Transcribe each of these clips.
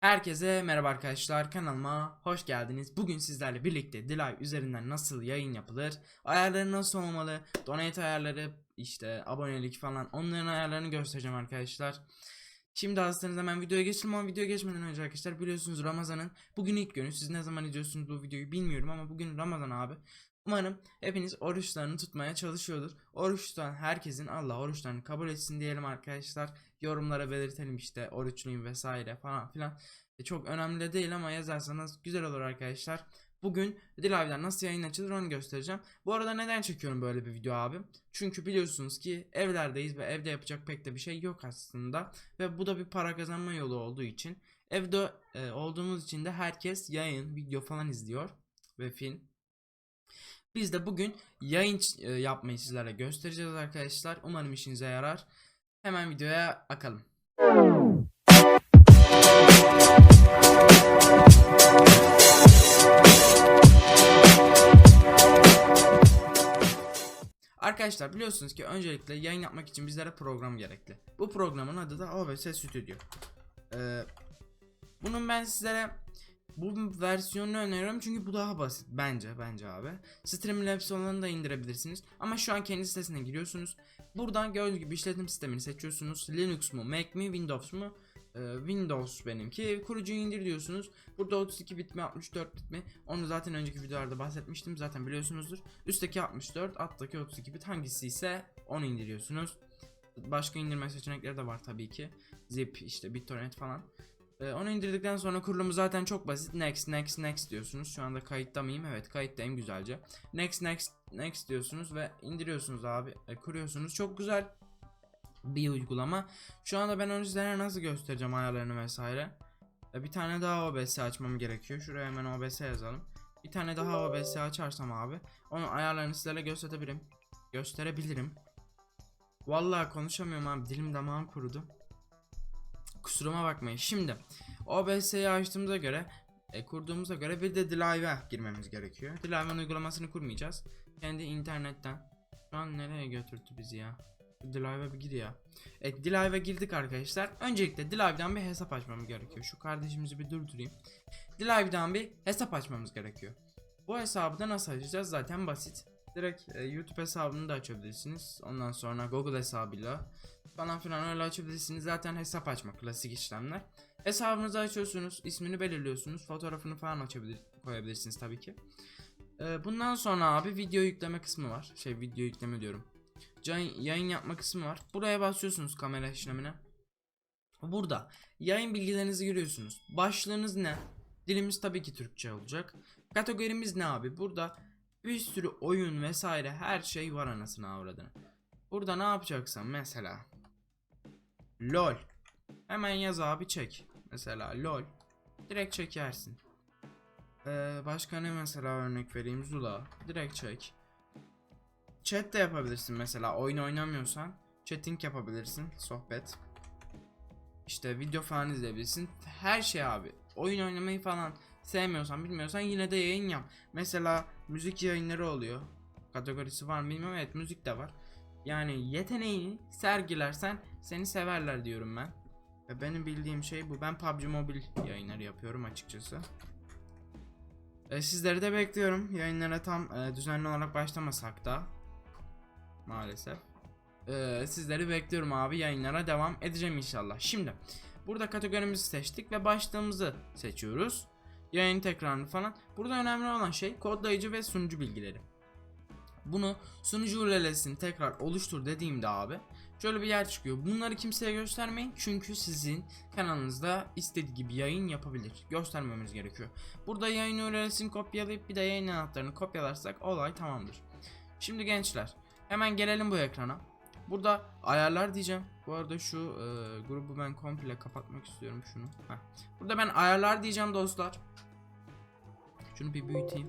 Herkese merhaba arkadaşlar kanalıma hoş geldiniz. Bugün sizlerle birlikte Dilay üzerinden nasıl yayın yapılır, ayarları nasıl olmalı, donate ayarları, işte abonelik falan onların ayarlarını göstereceğim arkadaşlar. Şimdi hazırsanız hemen videoya geçelim ama videoya geçmeden önce arkadaşlar biliyorsunuz Ramazan'ın bugün ilk günü. Siz ne zaman izliyorsunuz bu videoyu bilmiyorum ama bugün Ramazan abi. Umarım hepiniz oruçlarını tutmaya çalışıyordur. Oruç tutan herkesin Allah oruçlarını kabul etsin diyelim arkadaşlar. Yorumlara belirtelim işte oruçluyum vesaire falan filan. E, çok önemli de değil ama yazarsanız güzel olur arkadaşlar. Bugün Dilavi'den nasıl yayın açılır onu göstereceğim. Bu arada neden çekiyorum böyle bir video abi? Çünkü biliyorsunuz ki evlerdeyiz ve evde yapacak pek de bir şey yok aslında. Ve bu da bir para kazanma yolu olduğu için. Evde e, olduğumuz için de herkes yayın, video falan izliyor ve film. Biz de bugün yayın e, yapmayı sizlere göstereceğiz arkadaşlar. Umarım işinize yarar. Hemen videoya akalım. Arkadaşlar biliyorsunuz ki öncelikle yayın yapmak için bizlere program gerekli. Bu programın adı da OBS Studio. Ee, bunun ben sizlere bu versiyonunu öneriyorum çünkü bu daha basit bence bence abi. Streamlabs olanı da indirebilirsiniz ama şu an kendi sitesine giriyorsunuz. Buradan gördüğünüz gibi işletim sistemini seçiyorsunuz. Linux mu, Mac mi, Windows mu? Ee, Windows benimki. Kurucuyu indir diyorsunuz. Burada 32 bit mi, 64 bit mi? Onu zaten önceki videolarda bahsetmiştim. Zaten biliyorsunuzdur. Üstteki 64, alttaki 32 bit hangisi ise onu indiriyorsunuz. Başka indirme seçenekleri de var tabii ki. Zip, işte BitTorrent falan. Ee, onu indirdikten sonra kurulumu zaten çok basit. Next, next, next diyorsunuz. Şu anda kayıtta mıyım? Evet kayıttayım güzelce. Next, next, next diyorsunuz ve indiriyorsunuz abi. E, kuruyorsunuz. Çok güzel bir uygulama. Şu anda ben onu sizlere nasıl göstereceğim ayarlarını vesaire. E, bir tane daha OBS açmam gerekiyor. Şuraya hemen OBS yazalım. Bir tane daha OBS açarsam abi. Onun ayarlarını sizlere gösterebilirim. Gösterebilirim. Vallahi konuşamıyorum abi. Dilim damağım kurudu. Kusuruma bakmayın. Şimdi OBS'yi açtığımıza göre e, kurduğumuza göre bir de Drive'a girmemiz gerekiyor. Drive'ın uygulamasını kurmayacağız. Kendi internetten. Şu an nereye götürdü bizi ya? Drive'a bir gir ya. Evet Drive'a girdik arkadaşlar. Öncelikle Drive'dan bir hesap açmamız gerekiyor. Şu kardeşimizi bir durdurayım. Drive'dan bir hesap açmamız gerekiyor. Bu hesabı da nasıl açacağız? Zaten basit. Direkt e, YouTube hesabını da açabilirsiniz. Ondan sonra Google hesabıyla falan filan öyle açabilirsiniz. Zaten hesap açmak klasik işlemler. Hesabınızı açıyorsunuz, ismini belirliyorsunuz, fotoğrafını falan açabilir koyabilirsiniz tabii ki. Ee, bundan sonra abi video yükleme kısmı var. Şey video yükleme diyorum. Can, yayın yapma kısmı var. Buraya basıyorsunuz kamera işlemine. Burada yayın bilgilerinizi giriyorsunuz. Başlığınız ne? Dilimiz tabii ki Türkçe olacak. Kategorimiz ne abi? Burada bir sürü oyun vesaire her şey var anasını avradını. Burada ne yapacaksan mesela LOL Hemen yaz abi çek. Mesela LOL Direkt çekersin. Ee, başka ne mesela örnek vereyim Zula Direkt çek. Chat de yapabilirsin mesela oyun oynamıyorsan chatting yapabilirsin sohbet. İşte video falan izleyebilirsin. Her şey abi. Oyun oynamayı falan sevmiyorsan bilmiyorsan yine de yayın yap. Mesela müzik yayınları oluyor. Kategorisi var mı bilmiyorum. Evet müzik de var. Yani yeteneğini sergilersen seni severler diyorum ben. Ve benim bildiğim şey bu. Ben PUBG Mobile yayınları yapıyorum açıkçası. E, sizleri de bekliyorum. Yayınlara tam e, düzenli olarak başlamasak da. Maalesef. E, sizleri bekliyorum abi. Yayınlara devam edeceğim inşallah. Şimdi burada kategorimizi seçtik ve başlığımızı seçiyoruz. Yayın tekrarını falan. Burada önemli olan şey kodlayıcı ve sunucu bilgileri. Bunu sunucu URL'sini tekrar oluştur dediğimde abi şöyle bir yer çıkıyor. Bunları kimseye göstermeyin çünkü sizin kanalınızda istediği gibi yayın yapabilir. Göstermemiz gerekiyor. Burada yayın URL'sini kopyalayıp bir de yayın anahtarını kopyalarsak olay tamamdır. Şimdi gençler hemen gelelim bu ekrana. Burada ayarlar diyeceğim. Bu arada şu e, grubu ben komple kapatmak istiyorum şunu. Heh. Burada ben ayarlar diyeceğim dostlar. Şunu bir büyüteyim.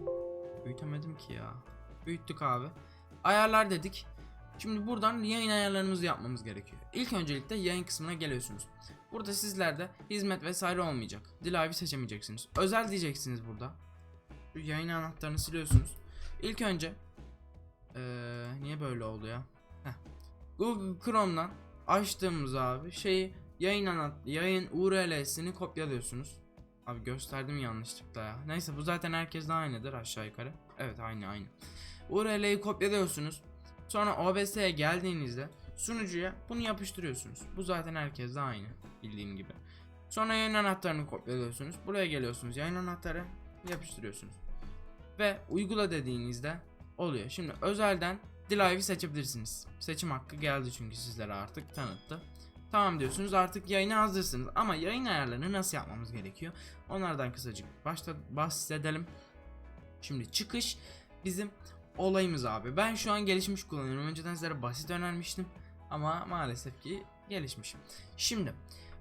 Büyütemedim ki ya. Büyüttük abi. Ayarlar dedik. Şimdi buradan yayın ayarlarımızı yapmamız gerekiyor. İlk öncelikle yayın kısmına geliyorsunuz. Burada sizlerde hizmet vesaire olmayacak. Dilavi seçemeyeceksiniz. Özel diyeceksiniz burada. Şu yayın anahtarını siliyorsunuz. İlk önce ee, niye böyle oldu ya? Heh. Google Chrome'dan açtığımız abi şeyi yayın anlat yayın URL'sini kopyalıyorsunuz. Abi gösterdim yanlışlıkla ya. Neyse bu zaten herkeste aynıdır aşağı yukarı. Evet aynı aynı. URL'yi kopyalıyorsunuz. Sonra OBS'ye geldiğinizde sunucuya bunu yapıştırıyorsunuz. Bu zaten herkeste aynı bildiğim gibi. Sonra yayın anahtarını kopyalıyorsunuz. Buraya geliyorsunuz yayın anahtarı yapıştırıyorsunuz. Ve uygula dediğinizde oluyor. Şimdi özelden Drive'i seçebilirsiniz. Seçim hakkı geldi çünkü sizlere artık tanıttı. Tamam diyorsunuz artık yayına hazırsınız ama yayın ayarlarını nasıl yapmamız gerekiyor? Onlardan kısacık başta bahsedelim. Şimdi çıkış bizim olayımız abi. Ben şu an gelişmiş kullanıyorum. Önceden sizlere basit önermiştim ama maalesef ki gelişmiş. Şimdi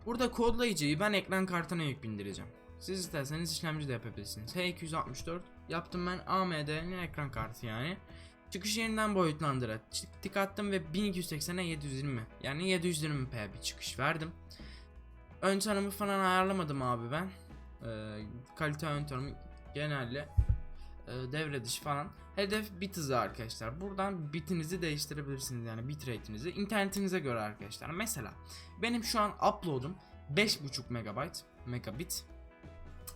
burada kodlayıcıyı ben ekran kartına yük bindireceğim. Siz isterseniz işlemci de yapabilirsiniz. H264 yaptım ben AMD'nin ekran kartı yani. Çıkış yerinden boyutlandıra tik attım ve 1280'e 720 yani 720p bir çıkış verdim. Ön tanımı falan ayarlamadım abi ben. Ee, kalite ön tanımı genelde e, devre dışı falan. Hedef bit hızı arkadaşlar. Buradan bitinizi değiştirebilirsiniz yani bitrate'inizi internetinize göre arkadaşlar. Mesela benim şu an upload'um 5.5 megabayt megabit.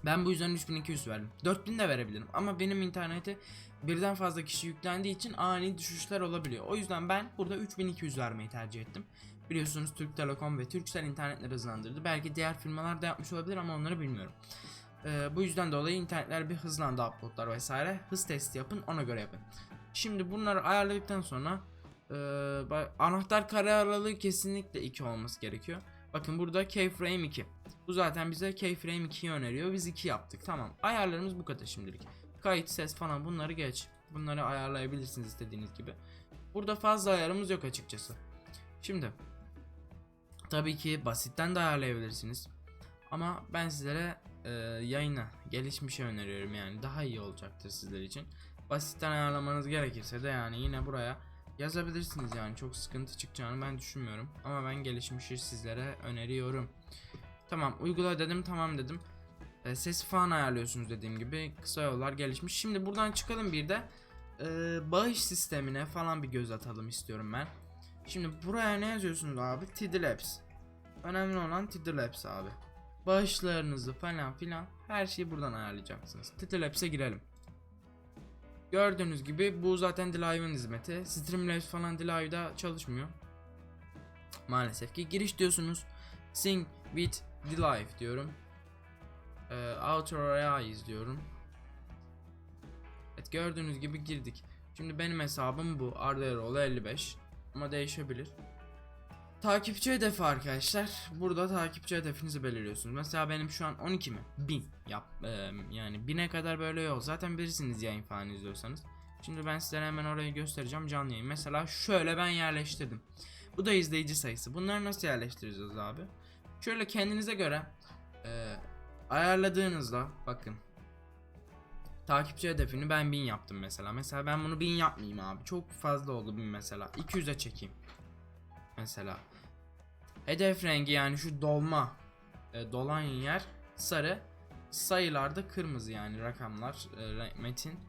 Ben bu yüzden 3200 verdim. 4000 de verebilirim ama benim internete birden fazla kişi yüklendiği için ani düşüşler olabiliyor. O yüzden ben burada 3200 vermeyi tercih ettim. Biliyorsunuz Türk Telekom ve Turkcell internetleri hızlandırdı. Belki diğer firmalar da yapmış olabilir ama onları bilmiyorum. Ee, bu yüzden dolayı internetler bir hızlandı uploadlar vesaire. Hız testi yapın ona göre yapın. Şimdi bunları ayarladıktan sonra e, anahtar kare aralığı kesinlikle 2 olması gerekiyor. Bakın burada keyframe 2. Bu zaten bize keyframe 2'yi öneriyor. Biz 2 yaptık. Tamam. Ayarlarımız bu kadar şimdilik. Kayıt, ses falan bunları geç. Bunları ayarlayabilirsiniz istediğiniz gibi. Burada fazla ayarımız yok açıkçası. Şimdi tabii ki basitten de ayarlayabilirsiniz. Ama ben sizlere e, yayına gelişmişi öneriyorum yani daha iyi olacaktır sizler için. Basitten ayarlamanız gerekirse de yani yine buraya yazabilirsiniz yani çok sıkıntı çıkacağını ben düşünmüyorum. Ama ben gelişmişi sizlere öneriyorum. Tamam uygula dedim tamam dedim. E, sesi falan ayarlıyorsunuz dediğim gibi kısa yollar gelişmiş. Şimdi buradan çıkalım bir de e, bağış sistemine falan bir göz atalım istiyorum ben. Şimdi buraya ne yazıyorsunuz abi? TD. Önemli olan TD abi. Bağışlarınızı falan filan her şeyi buradan ayarlayacaksınız. TD girelim. Gördüğünüz gibi bu zaten Delive'ın hizmeti. Streamlabs falan Delive'da çalışmıyor. Maalesef ki giriş diyorsunuz. Sing with Delive diyorum. Ee, Authorize diyorum. Evet gördüğünüz gibi girdik. Şimdi benim hesabım bu. Arda Eroğlu 55. Ama değişebilir. Takipçi hedefi arkadaşlar. Burada takipçi hedefinizi belirliyorsunuz. Mesela benim şu an 12 mi? 1000 yap. Ee, yani 1000'e kadar böyle yol. Zaten bilirsiniz yayın falan izliyorsanız. Şimdi ben size hemen orayı göstereceğim canlı yayın. Mesela şöyle ben yerleştirdim. Bu da izleyici sayısı. Bunları nasıl yerleştireceğiz abi? Şöyle kendinize göre e, ayarladığınızda bakın takipçi hedefini ben 1000 yaptım mesela. Mesela ben bunu 1000 yapmayayım abi. Çok fazla oldu 1000 mesela. 200'e çekeyim. Mesela hedef rengi yani şu dolma e, dolan yer sarı. Sayılarda kırmızı yani rakamlar e, metin.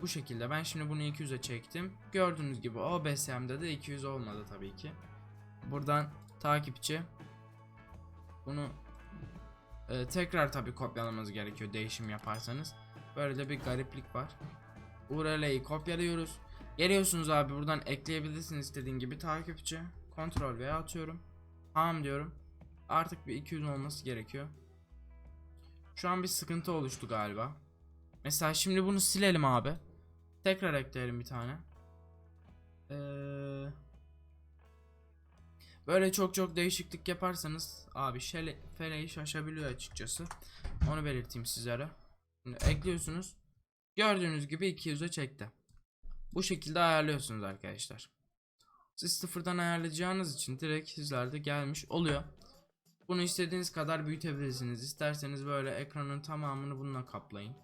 Bu şekilde. Ben şimdi bunu 200'e çektim. Gördüğünüz gibi OBS'mde de 200 olmadı tabii ki. Buradan takipçi. Bunu e, tekrar tabii kopyalamanız gerekiyor değişim yaparsanız. Böyle de bir gariplik var. URL'yi kopyalıyoruz. Geliyorsunuz abi buradan ekleyebilirsiniz istediğin gibi takipçi. Kontrol V atıyorum. Tamam diyorum. Artık bir 200 olması gerekiyor. Şu an bir sıkıntı oluştu galiba. Mesela şimdi bunu silelim abi. Tekrar ekleyelim bir tane. Ee, böyle çok çok değişiklik yaparsanız abi şele, feleği şaşabiliyor açıkçası. Onu belirteyim sizlere. Şimdi ekliyorsunuz. Gördüğünüz gibi 200'e çekti. Bu şekilde ayarlıyorsunuz arkadaşlar. Siz sıfırdan ayarlayacağınız için direkt sizlerde gelmiş oluyor. Bunu istediğiniz kadar büyütebilirsiniz. İsterseniz böyle ekranın tamamını bununla kaplayın.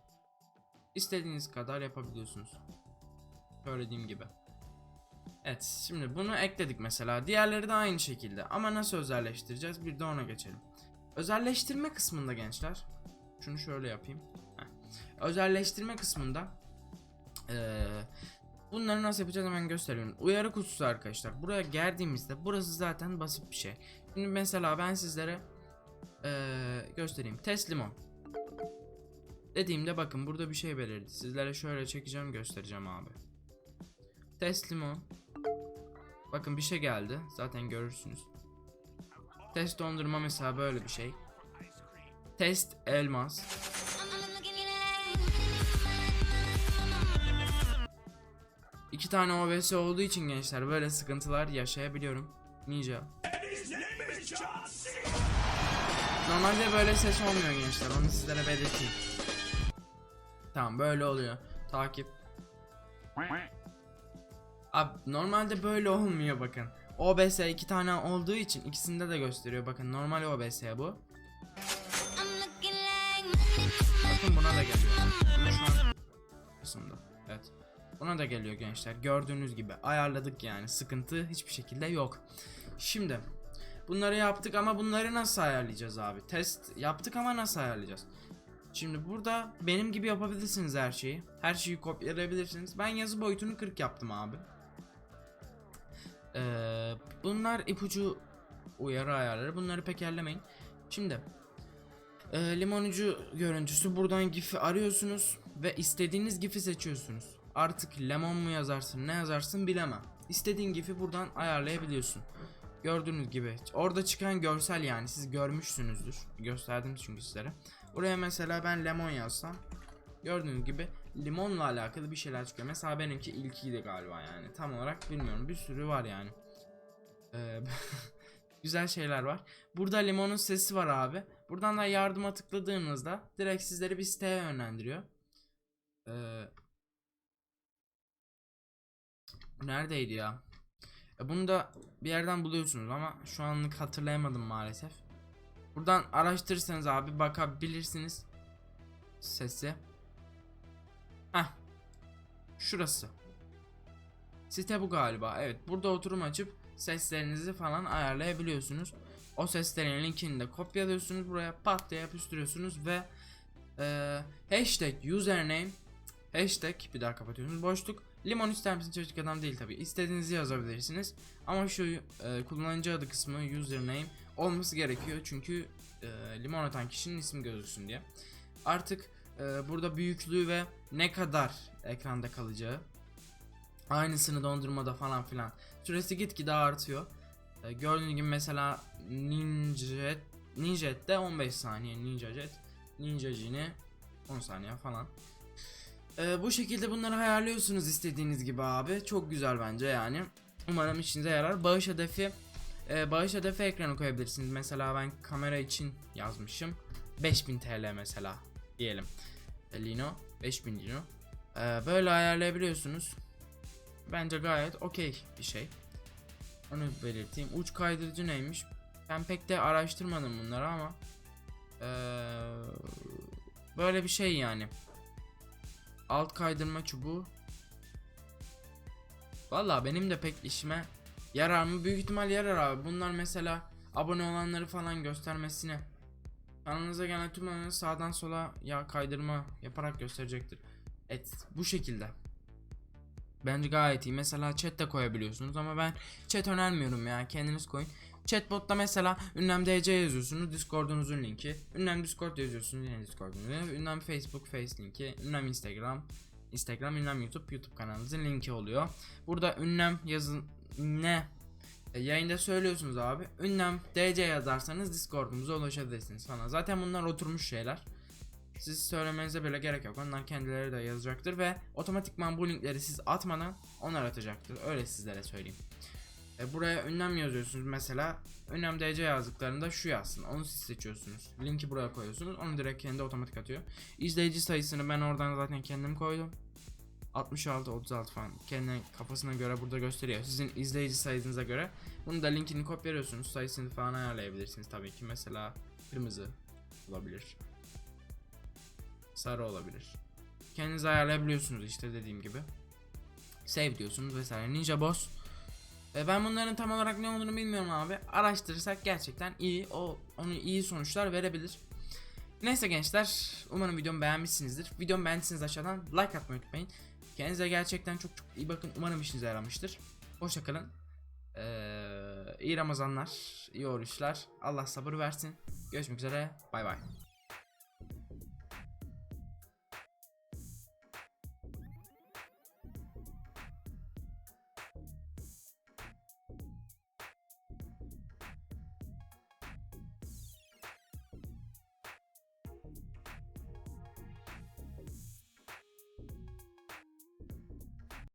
İstediğiniz kadar yapabiliyorsunuz. Söylediğim gibi. Evet şimdi bunu ekledik mesela. Diğerleri de aynı şekilde. Ama nasıl özelleştireceğiz? Bir de ona geçelim. Özelleştirme kısmında gençler. Şunu şöyle yapayım. Heh. Özelleştirme kısmında eee Bunları nasıl yapacağız hemen gösteriyorum. Uyarı kutusu arkadaşlar. Buraya geldiğimizde burası zaten basit bir şey. Şimdi mesela ben sizlere eee, göstereyim. Test limon. Dediğimde bakın burada bir şey belirdi. Sizlere şöyle çekeceğim göstereceğim abi. Test limon. Bakın bir şey geldi. Zaten görürsünüz. Test dondurma mesela böyle bir şey. Test elmas. İki tane OBS olduğu için gençler böyle sıkıntılar yaşayabiliyorum. Ninja. Normalde böyle ses olmuyor gençler. Onu sizlere belirteyim. Tamam böyle oluyor. Takip. Abi normalde böyle olmuyor bakın. OBS iki tane olduğu için ikisinde de gösteriyor. Bakın normal OBS bu. Buna da geliyor gençler. Gördüğünüz gibi ayarladık yani. Sıkıntı hiçbir şekilde yok. Şimdi bunları yaptık ama bunları nasıl ayarlayacağız abi? Test yaptık ama nasıl ayarlayacağız? Şimdi burada benim gibi yapabilirsiniz her şeyi. Her şeyi kopyalayabilirsiniz. Ben yazı boyutunu 40 yaptım abi. Ee, bunlar ipucu uyarı ayarları. Bunları pek. Şimdi e, limon ucu görüntüsü buradan gif'i arıyorsunuz ve istediğiniz gif'i seçiyorsunuz. Artık lemon mu yazarsın ne yazarsın bilemem. İstediğin gif'i buradan ayarlayabiliyorsun. Gördüğünüz gibi orada çıkan görsel yani siz görmüşsünüzdür. Gösterdim çünkü sizlere. Buraya mesela ben lemon yazsam gördüğünüz gibi limonla alakalı bir şeyler çıkıyor. Mesela benimki ilkiydi galiba yani. Tam olarak bilmiyorum. Bir sürü var yani. Ee, güzel şeyler var. Burada limonun sesi var abi. Buradan da yardıma tıkladığınızda direkt sizleri bir siteye yönlendiriyor. Ee, neredeydi ya? E, bunu da bir yerden buluyorsunuz ama şu anlık hatırlayamadım maalesef. Buradan araştırırsanız abi bakabilirsiniz sesi. Heh. Şurası. Site bu galiba. Evet burada oturum açıp seslerinizi falan ayarlayabiliyorsunuz. O seslerin linkini de kopyalıyorsunuz buraya pat diye yapıştırıyorsunuz ve e, hashtag username hashtag bir daha kapatıyorsunuz boşluk limon ister misin çocuk adam? Değil tabi istediğinizi yazabilirsiniz. Ama şu e, kullanıcı adı kısmı username olması gerekiyor. Çünkü e, limon atan kişinin ismi gözüksün diye. Artık e, burada büyüklüğü ve ne kadar ekranda kalacağı aynısını dondurmada falan filan süresi gitgide artıyor. E, gördüğünüz gibi mesela Ninja Ninjet'te 15 saniye Ninja Jet Ninja Jin'i 10 saniye falan e, bu şekilde bunları ayarlıyorsunuz istediğiniz gibi abi. Çok güzel bence yani. Umarım işinize yarar. Bağış hedefi e, bağış hedefi ekranı koyabilirsiniz. Mesela ben kamera için yazmışım. 5000 TL mesela diyelim. E, Lino 5000 Lino. E, böyle ayarlayabiliyorsunuz. Bence gayet okey bir şey. Onu belirteyim. Uç kaydırıcı neymiş? Ben pek de araştırmadım bunları ama ee, böyle bir şey yani. Alt kaydırma çubuğu. Valla benim de pek işime yarar mı? Büyük ihtimal yarar abi. Bunlar mesela abone olanları falan göstermesine. Kanalınıza gelen tüm olanları sağdan sola ya kaydırma yaparak gösterecektir. Evet bu şekilde. Bence gayet iyi. Mesela chat de koyabiliyorsunuz ama ben chat önermiyorum ya. Kendiniz koyun. Chatbot'ta mesela ünlem DC yazıyorsunuz. Discord'unuzun linki. Ünlem Discord yazıyorsunuz. Yine Discord'unuz. Ünlem Facebook Face linki. Ünlem Instagram. Instagram, ünlem YouTube, YouTube kanalınızın linki oluyor. Burada ünlem yazın ne e, yayında söylüyorsunuz abi. Ünlem DC yazarsanız Discord'umuza ulaşabilirsiniz falan. Zaten bunlar oturmuş şeyler. Siz söylemenize bile gerek yok. Onlar kendileri de yazacaktır ve otomatikman bu linkleri siz atmadan onlar atacaktır. Öyle sizlere söyleyeyim. E, buraya ünlem yazıyorsunuz mesela. Ünlem DC yazdıklarında şu yazsın. Onu siz seçiyorsunuz. Linki buraya koyuyorsunuz. Onu direkt kendi otomatik atıyor. İzleyici sayısını ben oradan zaten kendim koydum. 66 36 falan kendi kafasına göre burada gösteriyor. Sizin izleyici sayınıza göre. Bunu da linkini kopyalıyorsunuz. Sayısını falan ayarlayabilirsiniz tabii ki. Mesela kırmızı olabilir sarı olabilir. Kendiniz ayarlayabiliyorsunuz işte dediğim gibi. Save diyorsunuz vesaire. Ninja Boss. E ben bunların tam olarak ne olduğunu bilmiyorum abi. Araştırırsak gerçekten iyi. O onu iyi sonuçlar verebilir. Neyse gençler, umarım videomu beğenmişsinizdir. Videomu beğendiyseniz aşağıdan like atmayı unutmayın. Kendinize gerçekten çok çok iyi bakın. Umarım işinize yaramıştır. Hoşçakalın. Ee, İyi Ramazanlar, iyi oruçlar. Allah sabır versin. Görüşmek üzere. Bay bay.